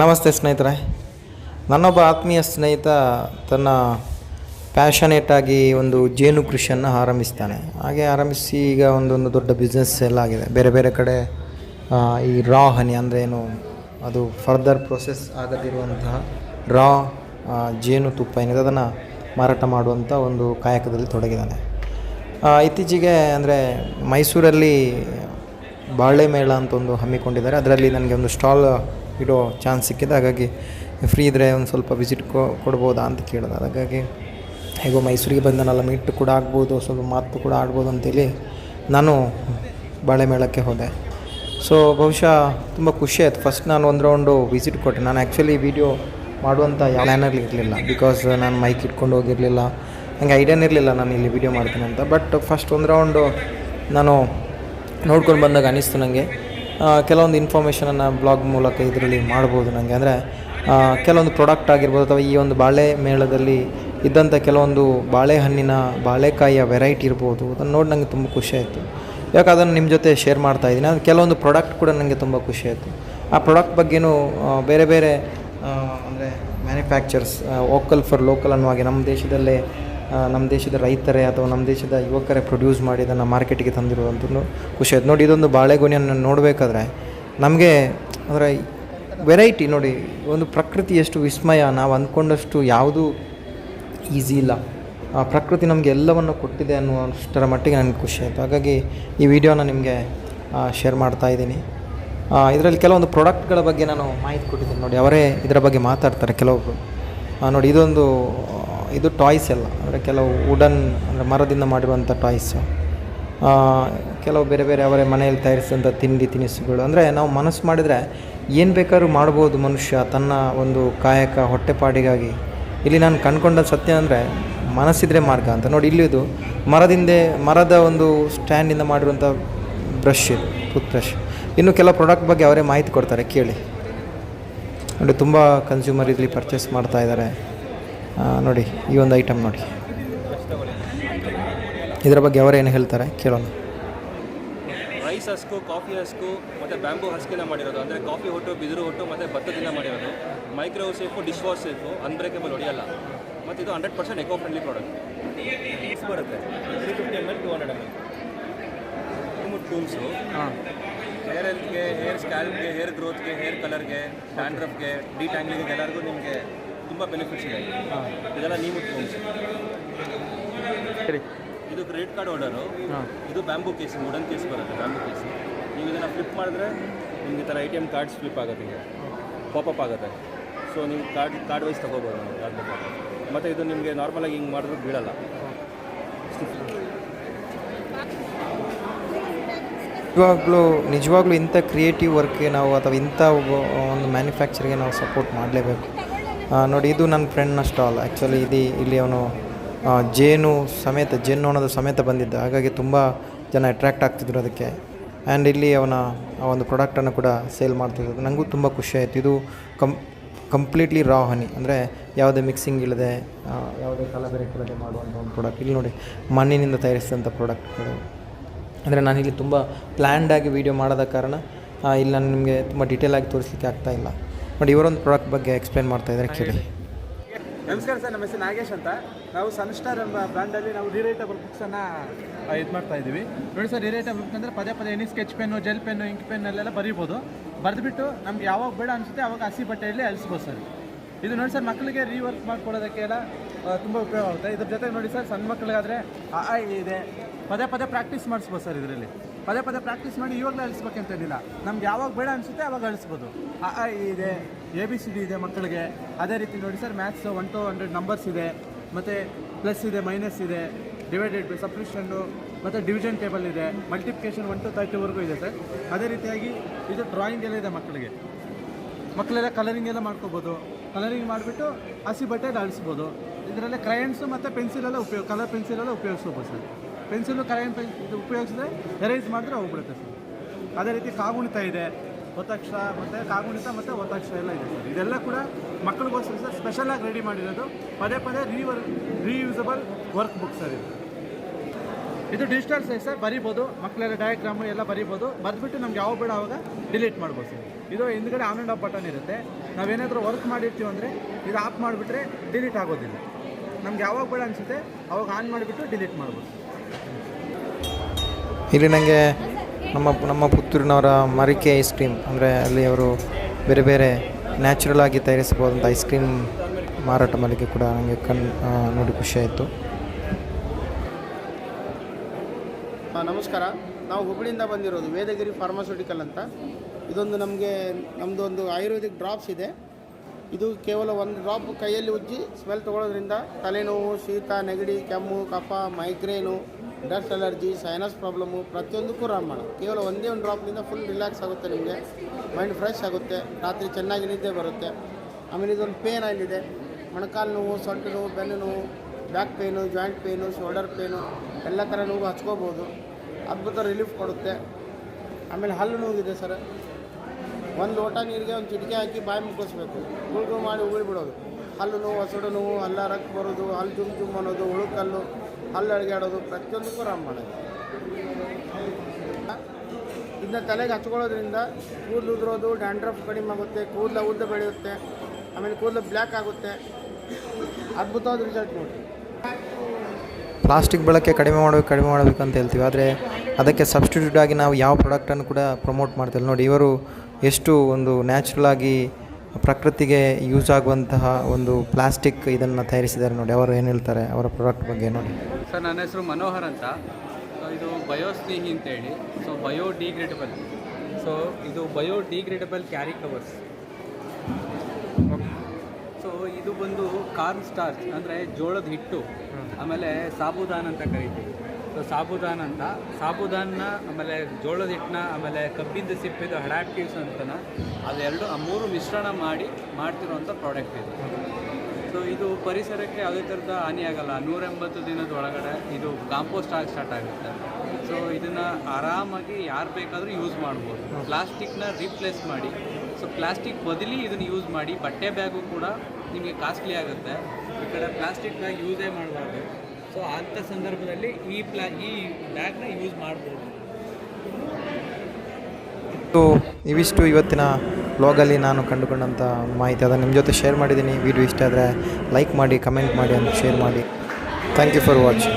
ನಮಸ್ತೆ ಸ್ನೇಹಿತರೆ. ನನ್ನೊಬ್ಬ ಆತ್ಮೀಯ ಸ್ನೇಹಿತ ತನ್ನ ಪ್ಯಾಷನೇಟಾಗಿ ಒಂದು ಜೇನು ಕೃಷಿಯನ್ನು ಆರಂಭಿಸ್ತಾನೆ. ಹಾಗೆ ಆರಂಭಿಸಿ ಈಗ ಒಂದೊಂದು ದೊಡ್ಡ ಬಿಸ್ನೆಸ್ ಎಲ್ಲ ಆಗಿದೆ. ಬೇರೆ ಬೇರೆ ಕಡೆ ಈ ರಾ ಹನಿ ಅಂದರೆ ಏನು? ಅದು ಫರ್ದರ್ ಪ್ರೊಸೆಸ್ ಆಗದಿರುವಂತಹ ರಾ ಜೇನು ತುಪ್ಪ ಏನಿದೆ ಅದನ್ನು ಮಾರಾಟ ಮಾಡುವಂಥ ಒಂದು ಕಾಯಕದಲ್ಲಿ ತೊಡಗಿದ್ದಾನೆ. ಇತ್ತೀಚೆಗೆ ಅಂದರೆ ಮೈಸೂರಲ್ಲಿ ಬಾಳೆ ಮೇಳ ಅಂತ ಒಂದು ಹಮ್ಮಿಕೊಂಡಿದ್ದಾರೆ. ಅದರಲ್ಲಿ ನನಗೆ ಒಂದು ಸ್ಟಾಲ್ ಇಡೋ ಚಾನ್ಸ್ ಸಿಕ್ಕಿದೆ. ಹಾಗಾಗಿ ಫ್ರೀ ಇದ್ದರೆ ಒಂದು ಸ್ವಲ್ಪ ವಿಸಿಟ್ ಕೊ, ಕೊಡ್ಬೋದಾ ಅಂತ ಕೇಳಿದೆ. ಹಾಗಾಗಿ ಹೇಗೋ ಮೈಸೂರಿಗೆ ಬಂದನಲ್ಲ ಮೀಟ್ ಕೂಡ ಆಗ್ಬೋದು, ಸ್ವಲ್ಪ ಮಾತು ಕೂಡ ಆಡ್ಬೋದು ಅಂತೇಳಿ ನಾನು ಬಾಳೆ ಮೇಳಕ್ಕೆ ಹೋದೆ. ಸೊ ಬಹುಶಃ ತುಂಬ ಖುಷಿ ಆಯಿತು. ಫಸ್ಟ್ ನಾನು ಒಂದು ರೌಂಡು ವಿಸಿಟ್ ಕೊಟ್ಟೆ. ನಾನು ಆ್ಯಕ್ಚುಲಿ ವೀಡಿಯೋ ಮಾಡುವಂಥ ಯಾವ ಇರಲಿಲ್ಲ. ಬಿಕಾಸ್ ನಾನು ಮೈಕ್ ಇಟ್ಕೊಂಡು ಹೋಗಿರಲಿಲ್ಲ. ನನಗೆ ಐಡಿಯಾನೇ ಇರಲಿಲ್ಲ ನಾನು ಇಲ್ಲಿ ವೀಡಿಯೋ ಮಾಡ್ತೀನಿ ಅಂತ. ಬಟ್ ಫಸ್ಟ್ ಒಂದು ರೌಂಡು ನಾನು ನೋಡ್ಕೊಂಡು ಬಂದಾಗ ಅನ್ನಿಸ್ತು ನನಗೆ ಕೆಲವೊಂದು ಇನ್ಫಾರ್ಮೇಷನನ್ನು ಬ್ಲಾಗ್ ಮೂಲಕ ಇದರಲ್ಲಿ ಮಾಡ್ಬೋದು ನನಗೆ ಅಂದರೆ ಕೆಲವೊಂದು ಪ್ರಾಡಕ್ಟ್ ಆಗಿರ್ಬೋದು ಅಥವಾ ಈ ಒಂದು ಬಾಳೆ ಮೇಳದಲ್ಲಿ ಇದ್ದಂಥ ಕೆಲವೊಂದು ಬಾಳೆಹಣ್ಣಿನ ಬಾಳೆಕಾಯಿಯ ವೆರೈಟಿ ಇರ್ಬೋದು. ಅದನ್ನು ನೋಡಿ ನನಗೆ ತುಂಬ ಖುಷಿ ಆಯಿತು. ಯಾಕೆ ಅದನ್ನು ನಿಮ್ಮ ಜೊತೆ ಶೇರ್ ಮಾಡ್ತಾ ಇದ್ದೀನಿ. ಅದು ಕೆಲವೊಂದು ಪ್ರಾಡಕ್ಟ್ ಕೂಡ ನನಗೆ ತುಂಬ ಖುಷಿ ಆಯಿತು. ಆ ಪ್ರಾಡಕ್ಟ್ ಬಗ್ಗೆನೂ ಬೇರೆ ಬೇರೆ ಅಂದರೆ ಮ್ಯಾನುಫ್ಯಾಕ್ಚರ್ಸ್ ವೋಕಲ್ ಫಾರ್ ಲೋಕಲ್ ಅನ್ನುವಾಗೆ ನಮ್ಮ ದೇಶದಲ್ಲೇ ನಮ್ಮ ದೇಶದ ರೈತರೇ ಅಥವಾ ನಮ್ಮ ದೇಶದ ಯುವಕರೇ ಪ್ರೊಡ್ಯೂಸ್ ಮಾಡಿ ಅದನ್ನು ಮಾರ್ಕೆಟಿಗೆ ತಂದಿರುವಂಥದ್ದು ಖುಷಿ ಆಯ್ತು. ನೋಡಿ, ಇದೊಂದು ಬಾಳೆಗೊನೆಯನ್ನು ನೋಡಬೇಕಾದ್ರೆ ನಮಗೆ ಅದರ ವೆರೈಟಿ ನೋಡಿ, ಒಂದು ಪ್ರಕೃತಿ ಎಷ್ಟು ವಿಸ್ಮಯ. ನಾವು ಅಂದ್ಕೊಂಡಷ್ಟು ಯಾವುದೂ ಈಸಿ ಇಲ್ಲ. ಪ್ರಕೃತಿ ನಮಗೆ ಎಲ್ಲವನ್ನು ಕೊಟ್ಟಿದೆ ಅನ್ನುವಷ್ಟರ ಮಟ್ಟಿಗೆ ನನಗೆ ಖುಷಿ ಆಯಿತು. ಹಾಗಾಗಿ ಈ ವಿಡಿಯೋನ ನಿಮಗೆ ಶೇರ್ ಮಾಡ್ತಾ ಇದ್ದೀನಿ. ಇದರಲ್ಲಿ ಕೆಲವೊಂದು ಪ್ರಾಡಕ್ಟ್ಗಳ ಬಗ್ಗೆ ನಾನು ಮಾಹಿತಿ ಕೊಟ್ಟಿದ್ದೀನಿ ನೋಡಿ. ಅವರೇ ಇದರ ಬಗ್ಗೆ ಮಾತಾಡ್ತಾರೆ ಕೆಲವೊಬ್ಬರು ನೋಡಿ, ಇದೊಂದು ಇದು ಟಾಯ್ಸ್ ಎಲ್ಲ. ಅಂದರೆ ಕೆಲವು ವುಡನ್ ಅಂದರೆ ಮರದಿಂದ ಮಾಡಿರುವಂಥ ಟಾಯ್ಸು. ಕೆಲವು ಬೇರೆ ಬೇರೆ ಅವರೇ ಮನೆಯಲ್ಲಿ ತಯಾರಿಸಿದಂಥ ತಿಂಡಿ ತಿನಿಸುಗಳು. ಅಂದರೆ ನಾವು ಮನಸ್ಸು ಮಾಡಿದರೆ ಏನು ಬೇಕಾದ್ರೂ ಮಾಡ್ಬೋದು ಮನುಷ್ಯ ತನ್ನ ಒಂದು ಕಾಯಕ ಹೊಟ್ಟೆಪಾಡಿಗಾಗಿ ಇಲ್ಲಿ ನಾನು ಕಂಡ್ಕೊಂಡ ಸತ್ಯ ಅಂದರೆ ಮನಸ್ಸಿದ್ರೆ ಮಾರ್ಗ ಅಂತ. ನೋಡಿ ಇಲ್ಲಿದು ಮರದಿಂದ, ಮರದ ಒಂದು ಸ್ಟ್ಯಾಂಡಿಂದ ಮಾಡಿರುವಂಥ ಬ್ರಷ್ ಇದು ಟೂತ್ ಬ್ರಷ್ ಇನ್ನು ಕೆಲವು ಪ್ರಾಡಕ್ಟ್ ಬಗ್ಗೆ ಅವರೇ ಮಾಹಿತಿ ಕೊಡ್ತಾರೆ, ಕೇಳಿ. ನೋಡಿ, ತುಂಬ ಕನ್ಸ್ಯೂಮರ್ ಇಲ್ಲಿ ಪರ್ಚೇಸ್ ಮಾಡ್ತಾ ಇದ್ದಾರೆ. ನೋಡಿ ಈ ಒಂದು ಐಟಮ್ ನೋಡಿ. ಇದರ ಬಗ್ಗೆ ಅವರೇನು ಹೇಳ್ತಾರೆ? ಕೇಳೋಣ. ರೈಸ್ ಹಸ್ಕು ಕಾಫಿ ಹಸ್ಕು ಮತ್ತು ಬ್ಯಾಂಬೂ ಹಸ್ಕಿಂದ ಮಾಡಿರೋದು. ಅಂದರೆ ಕಾಫಿ ಹೊಟ್ಟು ಬಿದಿರು ಹೊಟ್ಟು ಮತ್ತು ಭತ್ತದಿಂದ ಮಾಡಿರೋದು. Micro safe dish wash safe unbreakable ಹೊಡೆಯಲ್ಲ. ಮತ್ತು ಇದು hundred percent eco friendly product tools ಬರುತ್ತೆ three fifty M L two hundred M L ಮೂರು ಟೂಲ್ಸು ಹೇರ್ ಹೆಲ್ತ್ಗೆ ಹೇರ್ ಸ್ಕ್ಯಾಲ್ಪ್ಗೆ ಹೇರ್ ಗ್ರೋತ್ಗೆ ಹೇರ್ ಕಲರ್ಗೆ ಡ್ಯಾಂಡ್ರಫ್ಗೆ ಡಿಟ್ಯಾಂಗ್ಲಿಂಗ್ ಎಲ್ಲರಿಗೂ ನಿಮಗೆ ತುಂಬ ಬೆನಿಫಿಟ್ಸ್ ಇದೆ ಇದೆಲ್ಲ ನೀವು ಸರಿ. ಇದು ಕ್ರೆಡಿಟ್ ಕಾರ್ಡ್ ಆರ್ಡರು ಇದು ಬ್ಯಾಂಬೂ ಕೇಸ್ ವುಡನ್ ಕೇಸ್ ಬರುತ್ತೆ ಬ್ಯಾಂಬೂ ಕೇಸ್ ನೀವು ಇದನ್ನು ಫ್ಲಿಪ್ ಮಾಡಿದ್ರೆ ನಿಮ್ಗೆ ಈ ಥರ I T M cards flip ಆಗುತ್ತೆ ಪಾಪ್ ಪಾಪಪ್ ಆಗುತ್ತೆ. ಸೊ ನೀವು ಕಾರ್ಡ್ ಕಾರ್ಡ್ ವೈಸ್ ತೊಗೋಬೋದು ನೀವು ಕಾರ್ಡ್ ಬೇಕಾದ್ರೆ ಮತ್ತು ಇದು ನಿಮಗೆ ನಾರ್ಮಲಾಗಿ ಹಿಂಗೆ ಮಾಡಿದ್ರೆ ಬೀಳಲ್ಲ. ನಿಜವಾಗ್ಲೂ ನಿಜವಾಗ್ಲೂ ಇಂಥ ಕ್ರಿಯೇಟಿವ್ ವರ್ಕ್ಗೆ ನಾವು ಅಥವಾ ಇಂಥ ಒಂದು ಮ್ಯಾನುಫ್ಯಾಕ್ಚರ್ಗೆ ನಾವು ಸಪೋರ್ಟ್ ಮಾಡಲೇಬೇಕು. ನೋಡಿ, ಇದು ನನ್ನ ಫ್ರೆಂಡ್ನ ಸ್ಟಾಲ್ ಆ್ಯಕ್ಚುಲಿ ಇದು ಇಲ್ಲಿ ಅವನು ಜೇನು ಸಮೇತ, ಜೇನು ನೋಣದ ಸಮೇತ ಬಂದಿದ್ದ. ಹಾಗಾಗಿ ತುಂಬ ಜನ ಅಟ್ರ್ಯಾಕ್ಟ್ ಆಗ್ತಿದ್ರು ಅದಕ್ಕೆ. ಆ್ಯಂಡ್ ಇಲ್ಲಿ ಅವನ, ಆ ಒಂದು ಪ್ರಾಡಕ್ಟನ್ನು ಕೂಡ ಸೇಲ್ ಮಾಡ್ತಿದ್ರು. ನನಗೂ ತುಂಬ ಖುಷಿ ಆಯಿತು. ಇದು ಕಂ ಕಂಪ್ಲೀಟ್ಲಿ ರಾ ಹನಿ ಅಂದರೆ ಯಾವುದೇ ಮಿಕ್ಸಿಂಗ್ ಇಲ್ಲದೆ ಯಾವುದೇ ಇಲ್ಲದೆ ಮಾಡುವಂಥ ಒಂದು ಪ್ರಾಡಕ್ಟ್ ಇಲ್ಲಿ ನೋಡಿ, ಮಣ್ಣಿನಿಂದ ತಯಾರಿಸಿದಂಥ ಪ್ರಾಡಕ್ಟ್ಗಳು ಅಂದರೆ ನಾನಿಲ್ಲಿ ತುಂಬ ಪ್ಲ್ಯಾಂಡಾಗಿ ವೀಡಿಯೋ ಮಾಡೋದ ಕಾರಣ ಇಲ್ಲಿ ನಾನು ನಿಮಗೆ ತುಂಬ ಡೀಟೇಲಾಗಿ ತೋರಿಸ್ಲಿಕ್ಕೆ ಆಗ್ತಾ ನೋಡಿ ಇವರೊಂದು ಪ್ರಾಡಕ್ಟ್ ಬಗ್ಗೆ ಎಕ್ಸ್ಪ್ಲೇನ್ ಮಾಡ್ತಾ ಇದ್ದಾರೆ ಕೇಳಿ. ನಮಸ್ಕಾರ ಸರ್ ನಮ್ಮ ಹೆಸರು ನಾಗೇಶ್ ಅಂತ. ನಾವು ಸನ್ಸ್ಟಾರ್ ಎಂಬ ಬ್ರ್ಯಾಂಡಲ್ಲಿ ನಾವು ರಿರೇಟಬಲ್ ಬುಕ್ಸನ್ನು ಇದು ಮಾಡ್ತಾ ಇದ್ದೀವಿ. ನೋಡಿ ಸರ್ ರಿರೇಟಬಲ್ ಬುಕ್ ಅಂದರೆ ಪದೇ ಪದೇ any sketch pen gel pen ink ಪೆನ್ನಲ್ಲೆಲ್ಲ ಬರೀಬೋದು. ಬರೆದುಬಿಟ್ಟು ನಮ್ಗೆ ಯಾವಾಗ ಬೇಡ ಅನಿಸುತ್ತೆ ಅವಾಗ ಹಸಿ ಬಟ್ಟೆಯಲ್ಲಿ ಅಳಿಸ್ಬೋದು ಸರ್. ಇದು ನೋಡಿ ಸರ್ ಮಕ್ಕಳಿಗೆ ರೀವರ್ಕ್ ಮಾಡ್ಕೊಡೋದಕ್ಕೆಲ್ಲ ತುಂಬ ಉಪಯೋಗ ಆಗುತ್ತೆ. ಇದ್ರ ಜೊತೆ ನೋಡಿ ಸರ್ ಸಣ್ಣ ಮಕ್ಕಳಿಗಾದರೆ ಆ ಆ ಇದೆ. ಪದೇ ಪದೇ ಪ್ರಾಕ್ಟೀಸ್ ಮಾಡಿಸ್ಬೋದು ಸರ್ ಇದರಲ್ಲಿ. ಪದೇ ಪದೇ ಪ್ರಾಕ್ಟೀಸ್ ಮಾಡಿ ಇವಾಗಲೇ ಅಳಿಸ್ಬೇಕಂತೇನಿಲ್ಲ ನಮ್ಗೆ ಯಾವಾಗ ಬೇಡ ಅನಿಸುತ್ತೆ ಅವಾಗ ಅಳಿಸ್ಬೋದು. ಆ ಇದೆ. ಎ ಬಿ ಸಿ ಡಿ ಇದೆ ಮಕ್ಕಳಿಗೆ. ಅದೇ ರೀತಿ ನೋಡಿ sir maths one to hundred numbers ಇದೆ. ಮತ್ತು ಪ್ಲಸ್ ಇದೆ ಮೈನಸ್ ಇದೆ ಡಿವೈಡೆಡ್ ಸಬ್ಸ್ಕ್ರಿಪ್ಷನ್ನು ಮತ್ತು ಡಿವಿಷನ್ ಟೇಬಲ್ ಇದೆ. ಮಲ್ಟಿಪ್ಲಿಕೇಶನ್ ಒನ್ ಟು ತರ್ಟಿವರೆಗೂ ಇದೆ ಸರ್. ಅದೇ ರೀತಿಯಾಗಿ ಇದು ಡ್ರಾಯಿಂಗ್ ಎಲ್ಲ ಇದೆ ಮಕ್ಕಳಿಗೆ. ಮಕ್ಕಳೆಲ್ಲ ಕಲರಿಂಗ್ ಎಲ್ಲ ಮಾಡ್ಕೋಬೋದು. ಕಲರಿಂಗ್ ಮಾಡಿಬಿಟ್ಟು ಹಸಿ ಬಟ್ಟೆ ಅಳಿಸ್ಬೋದು. ಇದರಲ್ಲೇ ಕ್ರಯನ್ಸು ಮತ್ತು ಪೆನ್ಸಿಲೆಲ್ಲ ಉಪಯೋಗ ಕಲರ್ ಪೆನ್ಸಿಲೆಲ್ಲ ಉಪಯೋಗಿಸ್ಬೋದು ಸರ್. ಪೆನ್ಸಿಲು ಕರೆಂಟ್ ಇದು ಉಪಯೋಗಿಸಿದ್ರೆ ಎರೇಸ್ ಮಾಡಿದ್ರೆ ಹೋಗ್ಬಿಡುತ್ತೆ ಸರ್. ಅದೇ ರೀತಿ ಕಾಗುಣಿತ ಇದೆ, ಒತ್ತಕ್ಷರ ಮತ್ತು ಕಾಗುಣಿತ ಮತ್ತು ಒತ್ತಕ್ಷರ ಎಲ್ಲ ಇದೆ ಸರ್. ಇದೆಲ್ಲ ಕೂಡ ಮಕ್ಕಳಿಗೋಸ್ಕರ ಸರ್ ಸ್ಪೆಷಲಾಗಿ ರೆಡಿ ಮಾಡಿರೋದು. ಪದೇ ಪದೇ ರೀವರ್ ರೀಯೂಸಬಲ್ ವರ್ಕ್ ಬುಕ್ ಸರ್ ಇದು. ಇದು ಡಿಜಿಟಲ್ ಸೈಜ್ ಸರ್, ಬರಿಬೋದು. ಮಕ್ಕಳೆಲ್ಲ ಡಯಾಗ್ರಾಮು ಎಲ್ಲ ಬರಿಬೋದು. ಬರೆದ್ಬಿಟ್ಟು ನಮ್ಗೆ ಯಾವ ಬೇಡ ಆವಾಗ ಡಿಲೀಟ್ ಮಾಡ್ಬೋದು ಸರ್. ಇದು ಹಿಂದ್ಗಡೆ ಆನ್ ಆ್ಯಂಡ್ ಆಫ್ ಬಟನ್ ಇರುತ್ತೆ. ನಾವೇನಾದರೂ ವರ್ಕ್ ಮಾಡಿರ್ತೀವಿ ಅಂದರೆ ಇದು ಆಫ್ ಮಾಡಿಬಿಟ್ರೆ ಡಿಲೀಟ್ ಆಗೋದಿಲ್ಲ. ನಮ್ಗೆ ಯಾವಾಗ ಬೇಡ ಅನಿಸುತ್ತೆ, ಅವಾಗ ಆನ್ ಮಾಡಿಬಿಟ್ಟು ಡಿಲೀಟ್ ಮಾಡ್ಬೋದು. ಇಲ್ಲಿ ನನಗೆ ನಮ್ಮ ನಮ್ಮ ಪುತ್ತೂರಿನವರ ಮರಿಕೆ ಐಸ್ ಕ್ರೀಮ್ ಅಂದರೆ ಅಲ್ಲಿ ಅವರು ಬೇರೆ ಬೇರೆ ನ್ಯಾಚುರಲ್ ಆಗಿ ತಯಾರಿಸಬಹುದಂಥ ಐಸ್ ಕ್ರೀಮ್ ಮಾರಾಟ ಮಾಡಲಿಕ್ಕೆ ಕೂಡ ನನಗೆ ಕಣ್ ನೋಡಿ ಖುಷಿಯಾಯಿತು ನಮಸ್ಕಾರ. ನಾವು ಹುಬ್ಬಳ್ಳಿಯಿಂದ ಬಂದಿರೋದು ವೇದಗಿರಿ ಫಾರ್ಮಾಸ್ಯೂಟಿಕಲ್ ಅಂತ. ಇದೊಂದು ನಮಗೆ ನಮ್ಮದು ಒಂದು ಆಯುರ್ವೇದಿಕ್ ಡ್ರಾಪ್ಸ್ ಇದೆ. ಇದು ಕೇವಲ ಒಂದು ಡ್ರಾಪ್ ಕೈಯಲ್ಲಿ ಉಜ್ಜಿ ಸ್ಮೆಲ್ ತೊಗೊಳೋದ್ರಿಂದ ತಲೆನೋವು, ಶೀತ, ನೆಗಡಿ, ಕೆಮ್ಮು, ಕಫ migraine dust allergy sinus problem ಪ್ರತಿಯೊಂದಕ್ಕೂ ರಾಮಣ ಕೇವಲ ಒಂದೇ ಒಂದು ಡ್ರಾಪ್ನಿಂದ ಫುಲ್ ರಿಲ್ಯಾಕ್ಸ್ ಆಗುತ್ತೆ ನಿಮಗೆ. ಮೈಂಡ್ ಫ್ರೆಶ್ ಆಗುತ್ತೆ. ರಾತ್ರಿ ಚೆನ್ನಾಗಿ ನಿದ್ದೆ ಬರುತ್ತೆ. ಆಮೇಲೆ ಇದೊಂದು ಪೇನ್ ಆಗಿದೆ. ಮೊಣಕಾಲು ನೋವು, ಸೊಂಟು ನೋವು, ಬೆನ್ನು ನೋವು back pain joint pain shoulder pain ಎಲ್ಲ ಥರ ನೋವು ಹಚ್ಕೋಬೋದು. ಅದ್ಭುತ ರಿಲೀಫ್ ಕೊಡುತ್ತೆ. ಆಮೇಲೆ ಹಲ್ಲು ನೋವಿದೆ ಸರ್. ಒಂದು ಲೋಟ ನೀರಿಗೆ ಒಂದು ಚಿಟಿಕೆ ಹಾಕಿ ಬಾಯಿ ಮುಕ್ಕಿಸ್ಬೇಕು ಗುಳ್ಗು ಮಾಡಿ ಉಗುಳಿ ಬಿಡೋದು ಹಲ್ಲು ನೋವು, ಹಸುಡು ನೋವು, ಹಲ್ಲ ರಕ್ ಬರೋದು, ಹಲ್ಲು ಜುಮ್ ಜುಮ್ ಅನ್ನೋದು ಉಳುಕಲ್ಲು ಹಲ್ಲು ಆಡೋದು ಪ್ರತಿಯೊಂದಕ್ಕೂ ರಾಮ್ ಮಾಡೋದು ಇದನ್ನ ತಲೆಗೆ ಹಚ್ಕೊಳ್ಳೋದ್ರಿಂದ ಕೂದಲು ಉದುರೋದು ಡ್ಯಾಂಡ್ರಫ್ ಕಡಿಮೆ ಆಗುತ್ತೆ, ಕೂದಲು ಉದ್ದ ಬೆಳೆಯುತ್ತೆ, ಆಮೇಲೆ ಕೂದಲು ಬ್ಲ್ಯಾಕ್ ಆಗುತ್ತೆ. ಅದ್ಭುತವಾದ ರಿಸಲ್ಟ್ ನೋಡಿ. ಪ್ಲಾಸ್ಟಿಕ್ ಬಳಕೆ ಕಡಿಮೆ ಮಾಡಬೇಕು ಕಡಿಮೆ ಮಾಡಬೇಕು ಅಂತ ಹೇಳ್ತೀವಿ. ಆದರೆ ಅದಕ್ಕೆ ಸಬ್ಸ್ಟಿಟ್ಯೂಟ್ ಆಗಿ ನಾವು ಯಾವ ಪ್ರಾಡಕ್ಟನ್ನು ಕೂಡ ಪ್ರಮೋಟ್ ಮಾಡ್ತೇವೆ ನೋಡಿ, ಇವರು ಎಷ್ಟು ಒಂದು ನ್ಯಾಚುರಲ್ ಆಗಿ ಪ್ರಕೃತಿಗೆ ಯೂಸ್ ಆಗುವಂತಹ ಒಂದು ಪ್ಲಾಸ್ಟಿಕ್ ಇದನ್ನು ತಯಾರಿಸಿದ್ದಾರೆ ನೋಡಿ ಅವರು ಏನು ಹೇಳ್ತಾರೆ ಅವರ ಪ್ರಾಡಕ್ಟ್ ಬಗ್ಗೆ ನೋಡಿ. ಸರ್ ನನ್ನ ಹೆಸರು ಮನೋಹರ್ ಅಂತ. ಸೊ ಇದು ಬಯೋಸ್ನೇಹಿ ಅಂತೇಳಿ. ಸೊ ಬಯೋ ಡಿಗ್ರೇಡಬಲ್ ಸೊ ಇದು biodegradable carry covers. So ಇದು ಬಂದು ಕಾರ್ನ್ ಸ್ಟಾರ್ಚ್ ಅಂದರೆ ಜೋಳದ ಹಿಟ್ಟು ಆಮೇಲೆ ಸಾಬುದಾನ್ ಅಂತ ಕರಿತೀವಿ. ಸಾಬುದಾನ ಅಂತ. ಸಾಬುದಾನ ಆಮೇಲೆ ಜೋಳದ ಹಿಟ್ಟನ್ನ, ಆಮೇಲೆ ಕಬ್ಬಿಂದ ಸಿಪ್ಪಿದ್ದು ಹಡಾಕ್ಟಿವ್ಸ್ ಅಂತನ, ಅದೆರಡು ಆ ಮೂರು ಮಿಶ್ರಣ ಮಾಡಿ ಮಾಡ್ತಿರುವಂಥ ಪ್ರಾಡಕ್ಟ್ ಇದು. ಸೊ ಇದು ಪರಿಸರಕ್ಕೆ ಯಾವುದೇ ಥರದ ಹಾನಿ ಆಗಲ್ಲ. ನೂರ ಎಂಬತ್ತು ದಿನದ ಒಳಗಡೆ ಇದು ಕಾಂಪೋಸ್ಟ್ ಆಗಿ ಸ್ಟಾರ್ಟ್ ಆಗುತ್ತೆ. ಸೊ ಇದನ್ನು ಆರಾಮಾಗಿ ಯಾರು ಬೇಕಾದರೂ ಯೂಸ್ ಮಾಡ್ಬೋದು. ಪ್ಲಾಸ್ಟಿಕ್ನ ರೀಪ್ಲೇಸ್ ಮಾಡಿ. ಸೊ ಪ್ಲಾಸ್ಟಿಕ್ ಬದಲಿ ಇದನ್ನು ಯೂಸ್ ಮಾಡಿ, ಬಟ್ಟೆ ಬ್ಯಾಗು ಕೂಡ ನಿಮಗೆ ಕಾಸ್ಟ್ಲಿ ಆಗುತ್ತೆ. ಈ ಕಡೆ ಪ್ಲಾಸ್ಟಿಕ್ನ ಯೂಸೇ ಮಾಡಬಾರ್ದು. ಸೊ ಅಂಥ ಸಂದರ್ಭದಲ್ಲಿ ಈ ಪ್ಲಾ, ಈ ಬ್ಯಾಗ್ನ ಯೂಸ್ ಮಾಡ್ಬೋದು. ಇವಿಷ್ಟು ಇವತ್ತಿನ ಬ್ಲಾಗಲ್ಲಿ ನಾನು ಕಂಡುಕೊಂಡಂಥ ಮಾಹಿತಿ. ಅದನ್ನು ನಿಮ್ಮ ಜೊತೆ ಶೇರ್ ಮಾಡಿದ್ದೀನಿ. ವಿಡಿಯೋ ಇಷ್ಟ ಆದರೆ ಲೈಕ್ ಮಾಡಿ ಕಮೆಂಟ್ ಮಾಡಿ ಅಂತ ಶೇರ್ ಮಾಡಿ. Thank you for watching